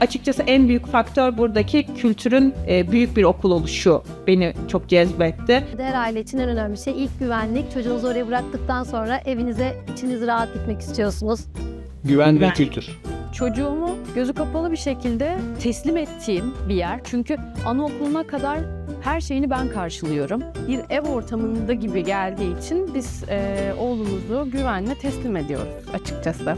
Açıkçası en büyük faktör buradaki kültürün e, büyük bir okul oluşu beni çok cezbetti. Her aile için en önemli şey ilk güvenlik. Çocuğunuzu oraya bıraktıktan sonra evinize içiniz rahat gitmek istiyorsunuz. Güven ve kültür. çocuğumu gözü kapalı bir şekilde teslim ettiğim bir yer. Çünkü anaokuluna kadar her şeyini ben karşılıyorum. Bir ev ortamında gibi geldiği için biz e, oğlumuzu güvenle teslim ediyoruz açıkçası.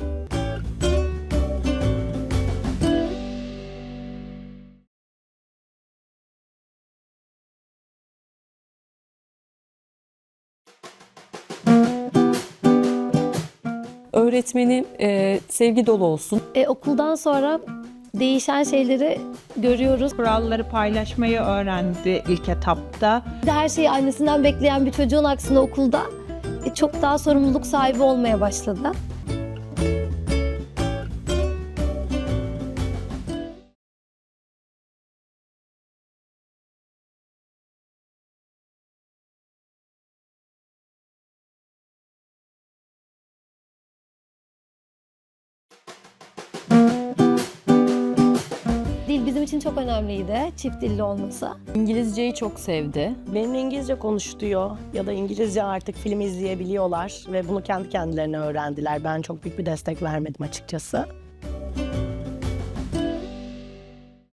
Öğretmeni e, sevgi dolu olsun. E, okuldan sonra değişen şeyleri görüyoruz. Kuralları paylaşmayı öğrendi ilk etapta. Her şeyi annesinden bekleyen bir çocuğun aksine okulda e, çok daha sorumluluk sahibi olmaya başladı. Bizim için çok önemliydi. Çift dilli olması. İngilizceyi çok sevdi. Benimle İngilizce konuştuyor ya da İngilizce artık film izleyebiliyorlar ve bunu kendi kendilerine öğrendiler. Ben çok büyük bir destek vermedim açıkçası.